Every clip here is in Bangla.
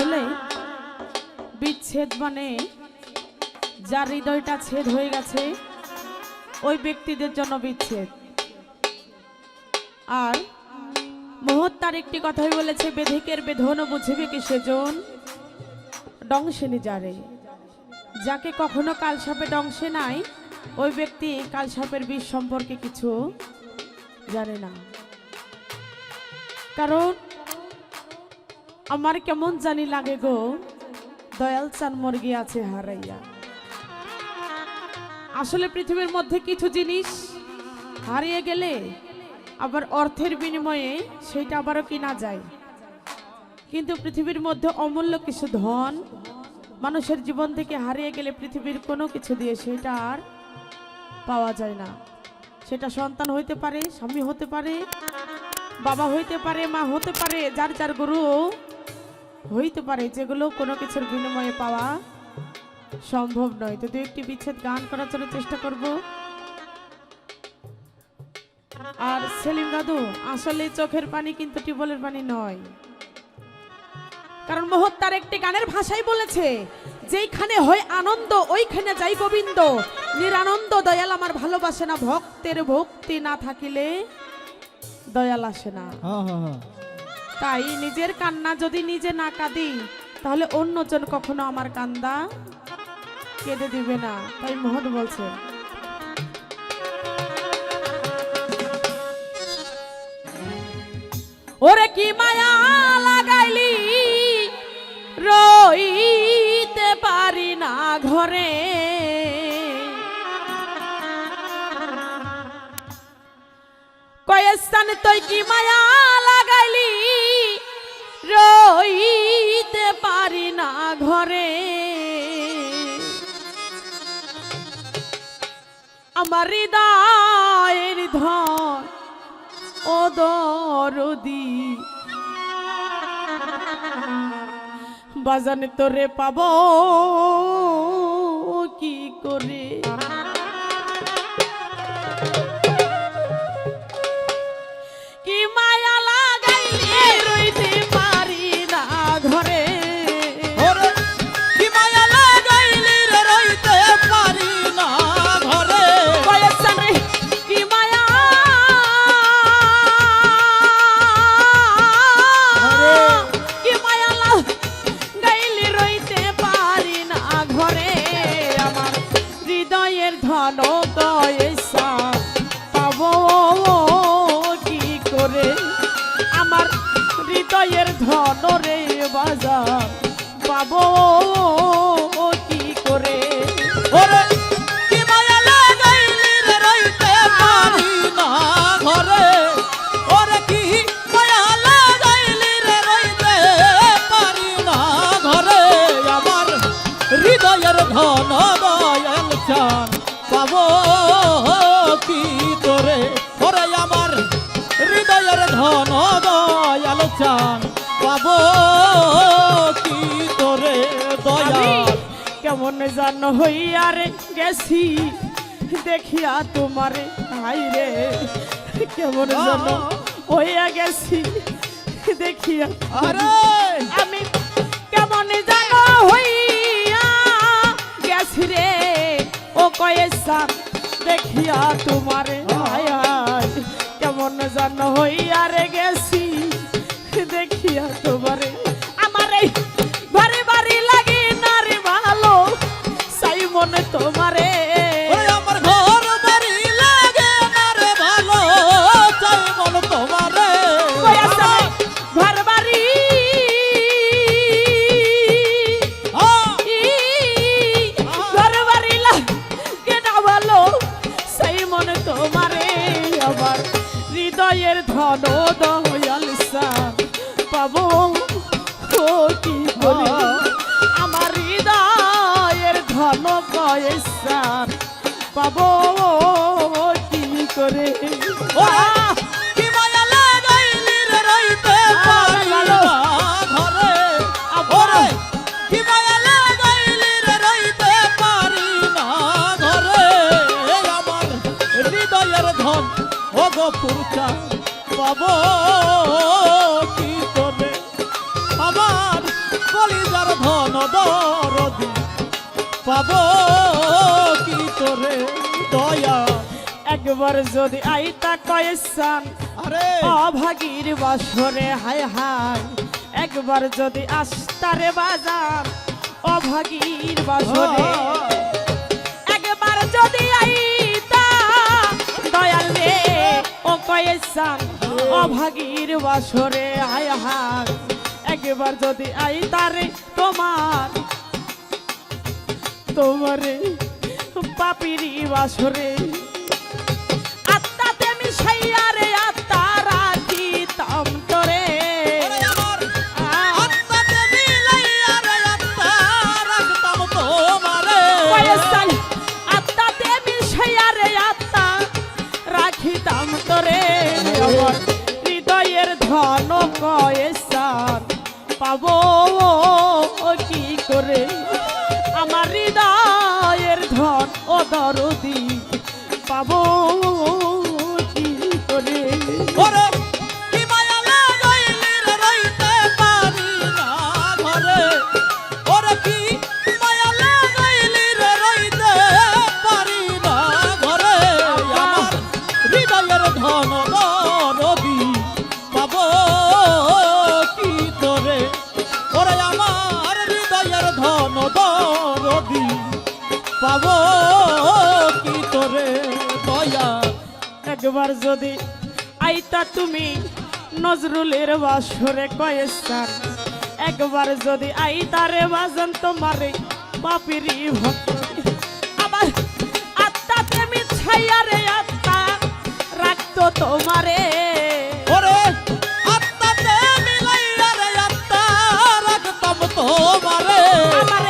আসলে বিচ্ছেদ মানে যার হৃদয়টা ছেদ হয়ে গেছে, ওই ব্যক্তিদের জন্য বিচ্ছেদ। আর মোহত তার একটি কথাই বলেছে, বেধিকের বেধন বুঝিবে কি সেজন ডংসেনি যারে। যাকে কখনো কালসাপে ডংসে নাই, ওই ব্যক্তি কালসাপের বিষ সম্পর্কে কিছু জানে না। কারণ আমার কেমন জানি লাগে গো? দয়াল চান মুরগি আছে হারাইয়া। আসলে পৃথিবীর মধ্যে কিছু জিনিস হারিয়ে গেলে আবার অর্থের বিনিময়ে সেটা আবারও কিনা যায়। কিন্তু পৃথিবীর মধ্যে অমূল্য কিছু ধন মানুষের জীবন থেকে হারিয়ে গেলে পৃথিবীর কোনো কিছু দিয়ে সেটা আর পাওয়া যায় না। সেটা সন্তান হইতে পারে, স্বামী হতে পারে, বাবা হইতে পারে, মা হতে পারে, যার যার গুরু হইতে পারে যেগুলো কোনো কিছুর বিনিময়ে পাওয়া সম্ভব নয়। তো দু একটি বিচ্ছেদ গান করার জন্য চেষ্টা করব। আর সেলিম দাদু, আসলে চোখের পানি কিন্তু টিউবওয়েলের পানি নয়। কারণ মোহত তার একটি গানের ভাষাই বলেছে, যেইখানে হয় আনন্দ, ওইখানে যাই গোবিন্দ। নিরানন্দ দয়াল আমার ভালোবাসে না, ভক্তের ভক্তি না থাকিলে দয়াল আসে না। হ্যাঁ হ্যাঁ হ্যাঁ। তাই নিজের কান্না যদি নিজে না কাঁদি, তাহলে অন্যজন কখনো আমার কান্দা কেঁদে দিবে না। তাই মোহন বলছে। ওরে কি মায়া লাগাইলি? রইতে পারি না ঘরে। কয়েস্তান তুই কি মায়া লাগাইলি? রইতে পারি না ঘরে। আমার হৃদয়ের ধন ও দরদি। বাজানে তোরে পাবো কি করে? কেমন জান হইয়ারে গেছি দেখিয়া তোমারে হাই রে। কেমন জান হইয়া গেছি দেখিয়া আরে। আমি কেমন জান হইয়া গেছি রে। ও কয়েসা দেখিয়া তোমারে হাই কেমন জান হইয়া রে ধন দয়াল সান পাবো কি আমার হৃদয়ের ধন কয়েসান পাবো পাবো কি তোরে দয়া? একবার যদি আইতা কয়েসান আরে! অভাগীর বাসরে হায় হায়। একবার যদি আসতারে বাজার অভাগীর বাসরে। একবার যদি আইতা দয়াল রে ও কয়েসান অভাগীর বাসরে হায় হায়। একবার যদি আইতারে তোমার তোমারে পাপিরি বাসরে। আত্মাতে মিশাইয়া রে আত্মা রাখিতাম তোরে। ওরে আমার আত্মাতে মিশাইয়া রে আত্মা রাখিতাম তোরে। আমার হৃদয়ের ধন কয়েসান পাবো কি করে? দরদি পাবো। একবার যদি আইতা তুমি নজরুলের বাসরে কয়েসান একবার যদি আইতারে বাজন তোমারে বাপিরি ভক্ত। আবার আত্মা প্রেমী ছাইয়া রে আত্মা রাখতো তোমারে। ওরে আত্মাতে মিলাইয়া রে আত্মা রাখতাম তোমারে।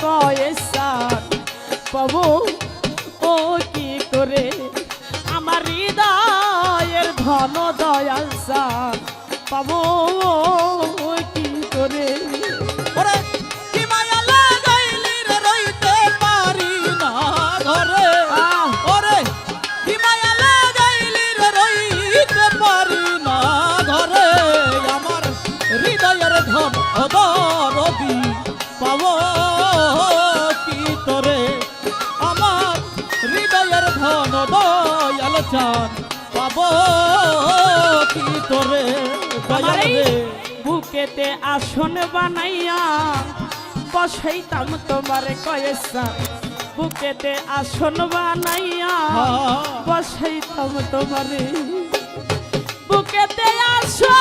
ধন কয়েসান পাবো ও চান পাবো কি তোরে? বুকেতে আসন বানাইয়া বসাইতাম তোমার কয়েসা। বুকেতে আসন বানাইয়া। বসাইতাম তোমারে। বুকেতে আসন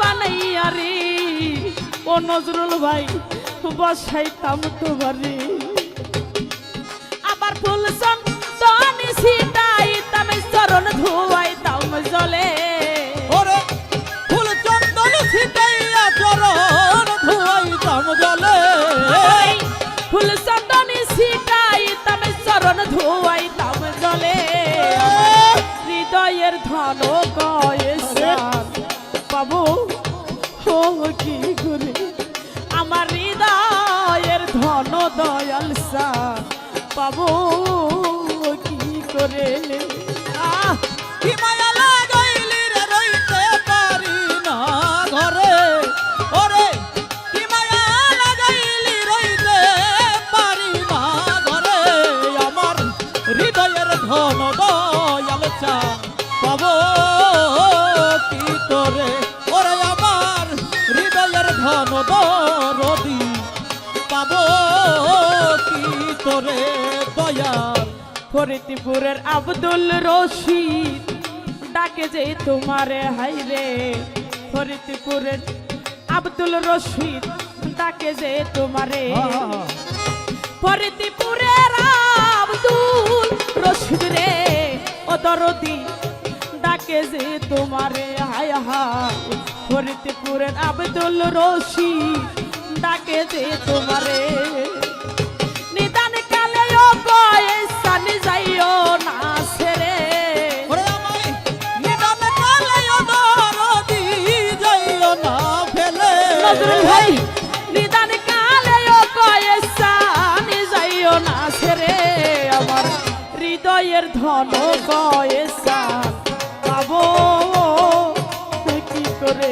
বানাইয়া রে। ও নজরুল ভাই বসাইতাম তোমারে। আবার ফুল দয়াল সান পাবো কি করে? আহ কি মায়া ঘরে। কি ঘরে। আমার ধন দয়াল চা পাবো কি তোরে ওরে, আমার হৃদয়ের ধন দরদি তোরে দয়াল, ফরিদপুরের আব্দুল রশিদ। ডাকে যে তোমারে হাই রে, ফরিদপুরের আব্দুল রশিদ। ডাকে যে তোমারে, ফরিদপুরের আব্দুল রশিদ রে, ও দরদি। ডাকে যে তোমারে, হায় হায়, ফরিদপুরের আব্দুল রশিদ। ডাকে যে তোমারে জানি যাইও না ছেড়ে। নজরুল ভাই নিদান কালে কয়েসানি যাইও না ছেড়ে। হৃদয়ের ধন কয়েসান পাবো কি করে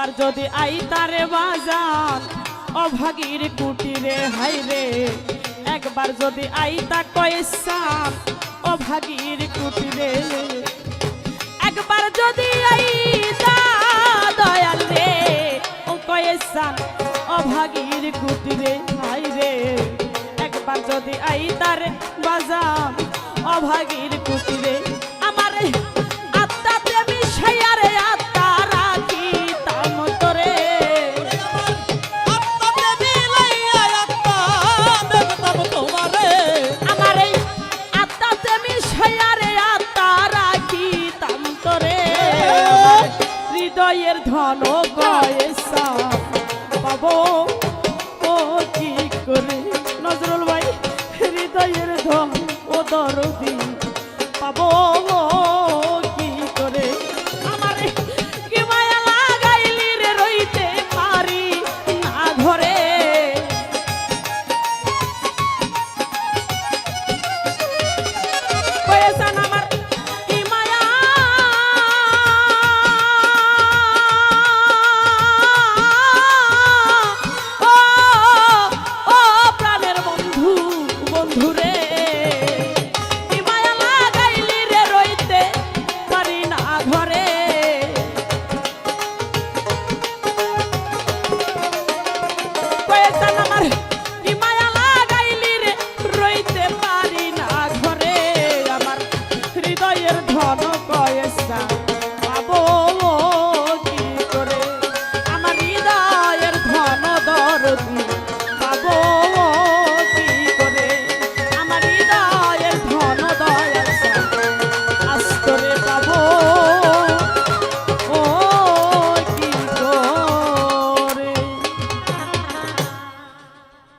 এবার যদি আই তারে বাজার অভাগীর কুটিরে হাইরে একবার যদি আই তা কয়েসা অভাগীর কুটিরে। একবার যদি আই তা দয়াল রে, ও কয়েসা অভাগীর কুটিরে হাইরে একবার যদি আই তারে বাজার অভাগীর কুটিরে مانو بایستم.